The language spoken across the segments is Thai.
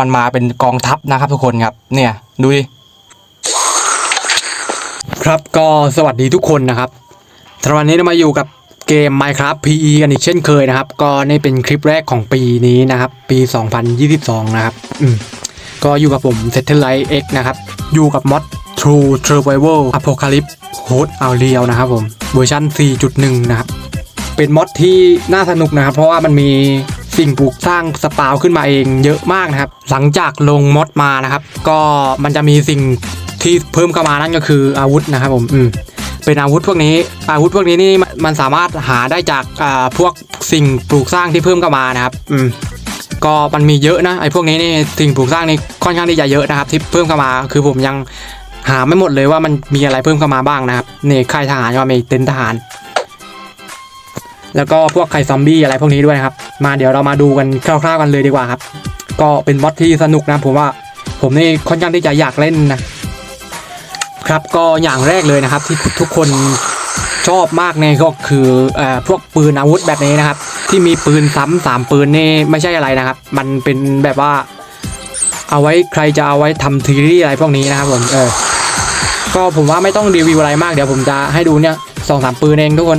มันมาเป็นกองทัพนะครับทุกคนครับ เนี่ยดูดิครับก็สวัสดีทุกคนนะครับสำหรับวันนี้เรามาอยู่กับเกม Minecraft PE กันอีกเช่นเคยนะครับ ก็นี่เป็นคลิปแรกของปีนี้นะครับ ปี 2022 นะครับ อืม ก็อยู่กับผม s e t t l i g h t X นะครับ อยู่กับมอด True Survival Apocalypse Host a r e a l นะครับผม เวอร์ชัน4.1 นะครับ เป็นมอดที่น่าสนุกนะครับ เพราะว่ามันมี สิ่งปลูกสร้างสปาวขึ้นมาเองเยอะมากนะครับ หลังจากลงมดมานะครับ ก็มันจะมีสิ่งที่เพิ่มเข้ามานั่นก็คืออาวุธนะครับผมอืมเป็นอาวุธพวกนี้ อาวุธพวกนี้นี่มันมันสามารถหาได้จากอ่าพวกสิ่งปลูกสร้างที่เพิ่มเข้ามานะครับอืมก็มันมีเยอะนะไอ้พวกนี้นี่สิ่งปลูกสร้างนี่ค่อนข้างที่จะเยอะนะครับ ที่เพิ่มเข้ามาคือผมยังหาไม่หมดเลยว่ามันมีอะไรเพิ่มเข้ามาบ้างนะครับนี่ค่ายทหารก็มีเต็นท์ทหาร แล้วก็พวกไข่ซอมบี้อะไรพวกนี้ด้วยนะครับ มาเดี๋ยวเรามาดูกันคร่าวๆกันเลยดีกว่าครับ ก็เป็นมอดที่สนุกนะผมว่าผมนี่ค่อนข้างที่จะอยากเล่นนะครับก็อย่างแรกเลยนะครับที่ทุกคนชอบมากเนี่ยก็คือเอ่อพวกปืนอาวุธแบบนี้นะครับ ที่มีปืนซ้ำสามปืนนี่ไม่ใช่อะไรนะครับ มันเป็นแบบว่า เอาไว้ใครจะเอาไว้ทำทีรีอะไรพวกนี้นะครับผมเออก็ผมว่าไม่ต้องรีวิวอะไรมากเดี๋ยวผมจะให้ดูเนี่ยสองสามปืนเองทุกคน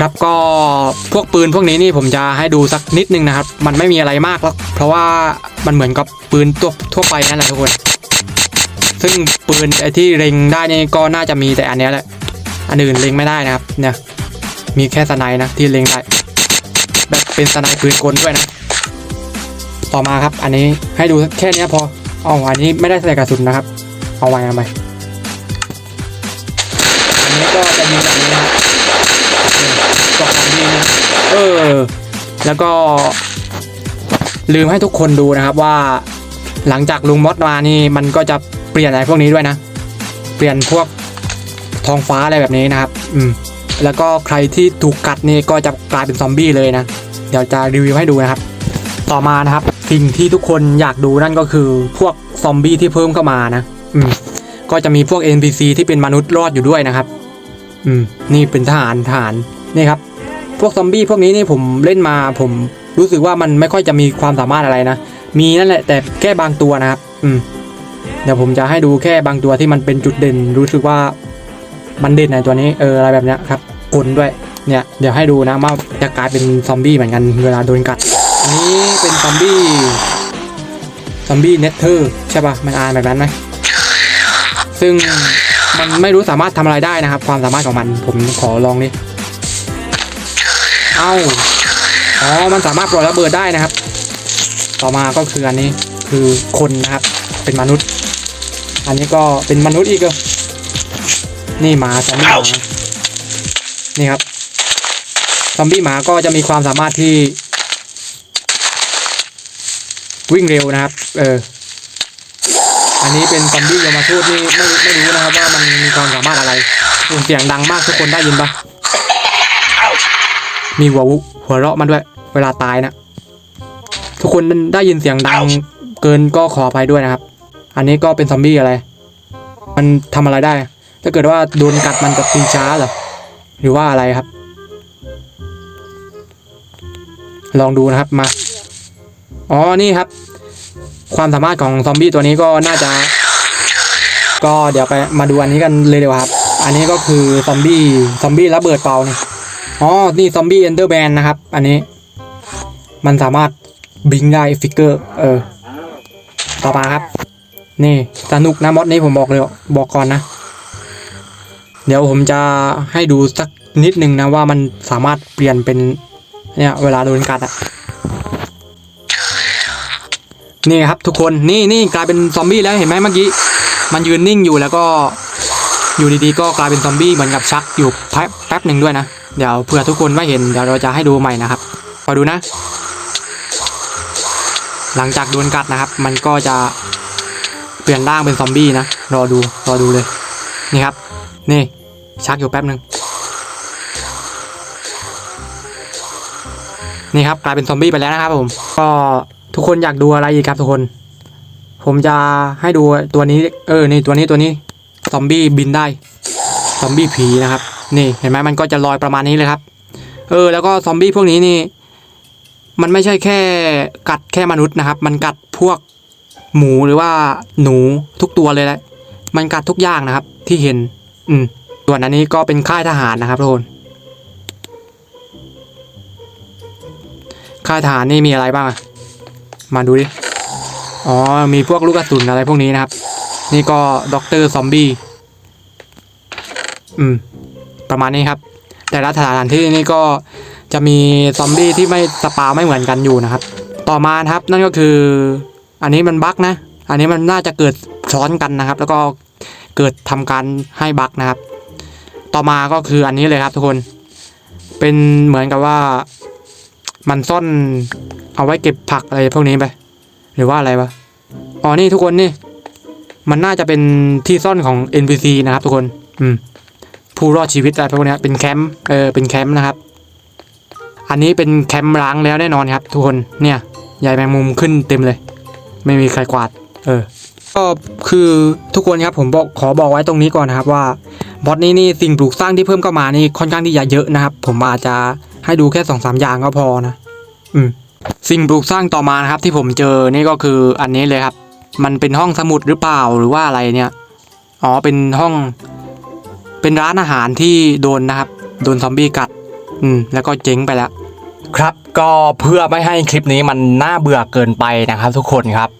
ครับก็พวกปืนพวกนี้นี่ผมจะให้ดูสักนิดนึงนะครับ มันไม่มีอะไรมากหรอกเพราะว่ามันเหมือนกับปืนตัวทั่วไปนั่นแหละทุกคน ซึ่งปืนไอ้ที่เล็งได้นี่ก็น่าจะมีแต่อันนี้แหละอันอื่นเล็งไม่ได้นะครับเนี่ยมีแค่สไนด์นะที่เล็งได้แบบเป็นสไนด์ปืนกลด้วยนะ ต่อมาครับอันนี้ให้ดูแค่นี้พออาอันนี้ไม่ได้ใส่กระสุนนะครับ เอาไว้เอาไปอันนี้ก็จะมีแบบนี้นะครับ แล้วก็ลืมให้ทุกคนดูนะครับว่า หลังจากลุงมดมานี่มันก็จะเปลี่ยนอะไรพวกนี้ด้วยนะ เปลี่ยนพวกทองฟ้าอะไรแบบนี้นะครับ อืม แล้วก็ใครที่ถูกกัดนี่ก็จะกลายเป็นซอมบี้เลยนะ เดี๋ยวจะรีวิวให้ดูนะครับ ต่อมานะครับ สิ่งที่ทุกคนอยากดูนั่นก็คือพวกซอมบี้ที่เพิ่มเข้ามานะ อืม ก็จะมีพวก NPC ที่เป็นมนุษย์รอดอยู่ด้วยนะครับ อืม นี่เป็นทหารทหารนี่ครับ วกซอมบี้พวกนี้นี่ผมเล่นมาผมรู้สึกว่ามันไม่ค่อยจะมีความสามารถอะไรนะ มีนั่นแหละแต่แค่บางตัวนะครับ อืม เดี๋ยวผมจะให้ดูแค่บางตัวที่มันเป็นจุดเด่น รู้สึกว่ามันเด่นในตัวนี้เอออะไรแบบนี้ครับกลด้วย เนี่ยเดี๋ยวให้ดูนะว่าจะกลายเป็นซอมบี้เหมือนกันเวลาโดนกัดอันนี้เป็นซอมบี้ซอมบี้เนเธอร์ใช่ปะมันอ่านแบบนั้นไหมซึ่งมันไม่รู้สามารถทำอะไรได้นะครับ ความสามารถของมันผมขอลองดิ เอ้าอ๋อมันสามารถปล่อยระเบิดได้นะครับ ต่อมาก็คืออันนี้คือคนนะครับ เป็นมนุษย์ อันนี้ก็เป็นมนุษย์อีกเหรอนี่หมาซอมบี้หมานี่ครับซอมบี้หมาก็จะมีความสามารถที่ วิ่งเร็วนะครับ เอออันนี้เป็นซอมบี้ยมาทูตนี่ไม่ไม่รู้นะครับว่ามันมีความสามารถอะไรเสียงดังมากทุกคนได้ยินปะ มีหัววุหัวเราะมันด้วย เวลาตายนะ ทุกคนได้ยินเสียงดังเกินก็ขออภัยด้วยนะครับ อันนี้ก็เป็นซอมบี้อะไร มันทำอะไรได้ ถ้าเกิดว่าโดนกัดมันจะตีช้าเหรอ หรือว่าอะไรครับ ลองดูนะครับมา อ๋อ นี่ครับ ความสามารถของซอมบี้ตัวนี้ก็น่าจะ ก็เดี๋ยวไปมาดูอันนี้กันเลยดีกว่าครับ อันนี้ก็คือซอมบี้ซอมบี้ระเบิดเป่าเนี่ย อ๋อ นี่ซอมบี้เอนเดอร์แบนนะครับ อันนี้ มันสามารถบิงได้ฟิกเกอร์ เออ ต่อมาครับ นี่สนุกนะมอดนี้ผมบอกเลยบอกก่อนนะ เดี๋ยวผมจะให้ดูสักนิดนึงนะว่ามันสามารถเปลี่ยนเป็นเนี่ยเวลาโดนกัดอะนี่ครับทุกคนนี่นี่กลายเป็นซอมบี้แล้วเห็นไหมเมื่อกี้ มันยืนนิ่งอยู่แล้วก็ อยู่ดีๆก็กลายเป็นซอมบี้เหมือนกับชักอยู่แป๊บแป๊บหนึ่งด้วยนะ เดี๋ยวเผื่อทุกคนไม่เห็นเดี๋ยวเราจะให้ดูใหม่นะครับขอดูนะ หลังจากโดนกัดนะครับ มันก็จะเปลี่ยนร่างเป็นซอมบี้นะ รอดู รอดูเลย นี่ครับ นี่ ชักอยู่แป๊บหนึ่งนี่ครับ กลายเป็นซอมบี้ไปแล้วนะครับผม ก็ทุกคนอยากดูอะไรอีกครับทุกคน ผมจะให้ดูตัวนี้ เออ นี่ตัวนี้ตัวนี้ ซอมบี้บินได้ซอมบี้ผีนะครับ นี่เห็นไหมมันก็จะลอยประมาณนี้เลยครับ เออ แล้วก็ซอมบี้พวกนี้นี่ มันไม่ใช่แค่กัดแค่มนุษย์นะครับ มันกัดพวกหมูหรือว่าหนูทุกตัวเลยแหละมันกัดทุกอย่างนะครับ ที่เห็น อืมส่วนอันนี้ก็เป็นค่ายทหารนะครับทุกคนค่ายทหารนี่มีอะไรบ้างอะมาดูดิ อ๋อ มีพวกลูกกระสุนอะไรพวกนี้นะครับ นี่ก็ด็อกเตอร์ซอมบี้ อืม ประมาณนี้ครับ แต่ละสถานที่นี่ก็จะมีซอมบี้ที่ไม่สปาวไม่เหมือนกันอยู่นะครับ ต่อมาครับ นั่นก็คือ อันนี้มันบั๊กนะ อันนี้มันน่าจะเกิดซ้อนกันนะครับ แล้วก็เกิดทำการให้บั๊กนะครับ ต่อมาก็คืออันนี้เลยครับทุกคน เป็นเหมือนกับว่า มันซ่อนเอาไว้เก็บผักอะไรพวกนี้ไป หรือว่าอะไรวะ อ๋อนี่ทุกคนนี่ มันน่าจะเป็นที่ซ่อนของ NPC นะครับทุกคน อืม ผู้รอดชีวิตอะไรพวกเนี้ยเป็นแคมป์ เออ เป็นแคมป์นะครับ อันนี้เป็นแคมป์ล้างแล้วแน่นอนครับ ทุกคน เนี่ยใยแมงมุมขึ้นเต็มเลย ไม่มีใครกวาด เออ ก็คือทุกคนครับผมบอกขอบอกไว้ตรงนี้ก่อนนะครับว่าบอสนี้นี่สิ่งปลูกสร้างที่เพิ่มเข้ามานี่ค่อนข้างที่จะเยอะนะครับ ผมอาจจะให้ดูแค่สองสามอย่างก็พอนะ อืม สิ่งปลูกสร้างต่อมานะครับที่ผมเจอนี่ก็คืออันนี้เลยครับ มันเป็นห้องสมุดหรือเปล่าหรือว่าอะไรเนี่ย อ๋อ เป็นห้อง เป็นร้านอาหารที่โดนนะครับ โดนซอมบี้กัด อืม แล้วก็เจ๊งไปแล้ว ครับก็เพื่อไม่ให้คลิปนี้มันน่าเบื่อเกินไปนะครับ ทุกคนครับ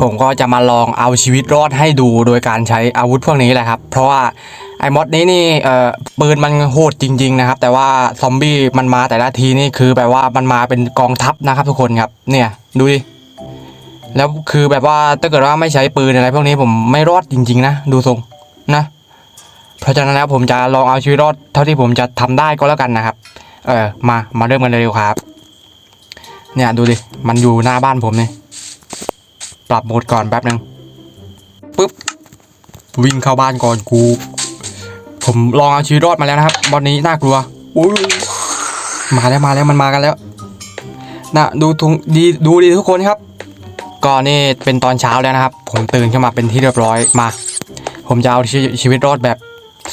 ผมก็จะมาลองเอาชีวิตรอดให้ดูโดยการใช้อาวุธพวกนี้แหละครับ เพราะว่าไอ้มอดนี้นี่เอ่อปืนมันโหดจริง ๆ นะครับ แต่ว่าซอมบี้มันมาแต่ละทีนี่คือแบบว่ามันมาเป็นกองทัพนะครับ ทุกคนครับ เนี่ยดูดิ แล้วคือแบบว่าถ้าเกิดว่าไม่ใช้ปืนอะไรพวกนี้ผมไม่รอดจริง ๆ นะ ดูทรงนะ เพราะฉะนั้นแล้วผมจะลองเอาชีวิตรอดเท่าที่ผมจะทำได้ก็แล้วกันนะครับ เออมามาเริ่มกันเลยดีกว่าครับ เนี่ยดูดิมันอยู่หน้าบ้านผมเนี่ยปรับโหมดก่อนแป๊บหนึ่งปุ๊บวิ่งเข้าบ้านก่อนกู ผมลองเอาชีวิตรอดมาแล้วนะครับบอลนี้น่ากลัวอุ้ยมาแล้วมาแล้วมันมากันแล้วนะดูทุงดีดูดีทุกคนครับ ก็นี่เป็นตอนเช้าแล้วนะครับ ผมตื่นขึ้นมาเป็นที่เรียบร้อยมา ผมจะเอาชีชีวิตรอดแบบ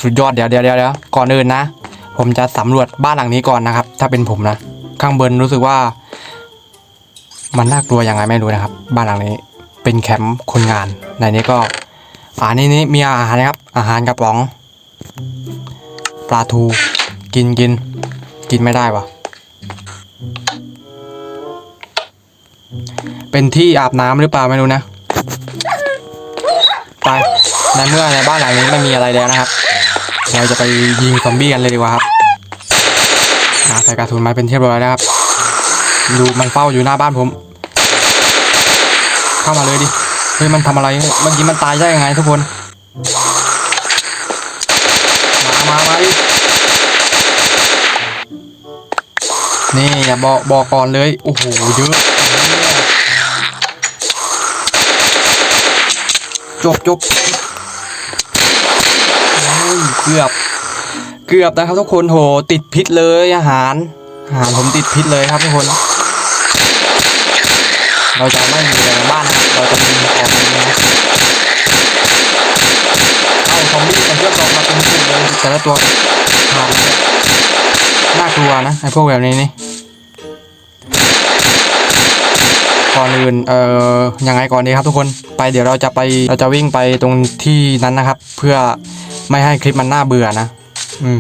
สุดยอดเดี๋ยวเดี๋ยวเดี๋ยวเดี๋ยวก่อนอื่นนะ ผมจะสำรวจบ้านหลังนี้ก่อนนะครับ ถ้าเป็นผมนะ ข้างบนรู้สึกว่า มันน่ากลัวยังไงไม่รู้นะครับ บ้านหลังนี้เป็นแคมป์คนงานในนี้ก็อ่านี่นี่มีอาหารนะครับ อาหารกระป๋อง ปลาทู กินกิน กินไม่ได้วะ เป็นที่อาบน้ำหรือเปล่าไม่รู้นะไปในเมื่อในบ้านหลังนี้ไม่มีอะไรแล้วนะครับ เราจะไปยิงซอมบี้กันเลยดีกว่าครับอาใส่กระสุนมาเป็นที่เรียบร้อยแล้วครับ ดูมันเฝ้าอยู่หน้าบ้านผม เข้ามาเลยดิ เฮ้ยมันทำอะไรเนี่ยเมื่อกี้มันตายได้ยังไงทุกคน มา มา มาดิ นี่อย่าบอกบอกก่อนเลย โอ้โหเยอะ จบจบเกือบ เกือบนะครับทุกคนโหติดพิษเลยอาหารอาหารผมติดพิษเลยครับทุกคน เราจะไม่มีแต่ในบ้านนะเราจะมีออกมานเอาซอมบี้มันเยอะออกมาเป็นกลุ่มเลยแต่ละตัวผ่านน่ากลัวนะไอพวกแบบนี้นี่ อนอื่นเอ่อยังไงก่อนดีครับทุกคนไปเดี๋ยวเราจะไปเราจะวิ่งไปตรงที่นั้นนะครับ เพื่อไม่ให้คลิปมันน่าเบื่อนะ อืม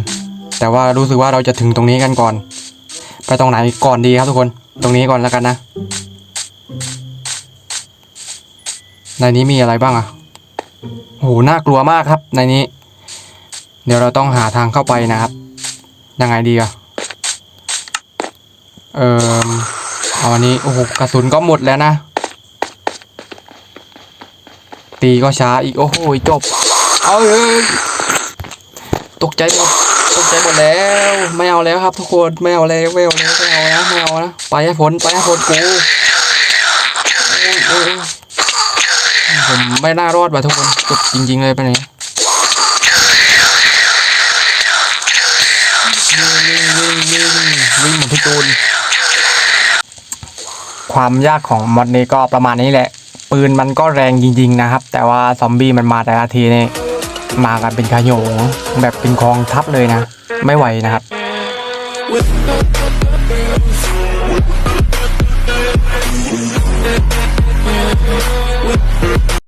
แต่ว่ารู้สึกว่าเราจะถึงตรงนี้กันก่อน ไปตรงไหนก่อนดีครับทุกคน ตรงนี้ก่อนแล้วกันนะ ในนี้มีอะไรบ้างอะโหน่ากลัวมากครับ ในนี้ เดี๋ยวเราต้องหาทางเข้าไปนะครับ ยังไงดีอะเออ เอาอันนี้โอ้โหกระสุนก็หมดแล้วนะ ตีก็ช้าอีกโอ้โหจบ เอาเอ้ยตกใจหมดตกใจหมดแล้วไม่เอาแล้วครับ ทุกคนไม่เอาแล้วไม่เอาแล้วไม่เอานะไม่เอานะไปให้พ้นไปให้พ้นกูผมไม่น่ารอดว่ะทุกคนจบจริง ๆ เลยไปไหนวิ่งวิ่งวิ่งวิ่งวิ่งเหมือนพี่ตูน ความยากของมอดนี้ก็ประมาณนี้แหละ ปืนมันก็แรงจริง ๆ นะครับ แต่ว่าซอมบี้มันมาแต่ละทีนี่มากันเป็นขโยงแบบเป็นกองทัพเลยนะ ไม่ไหวนะครับ With with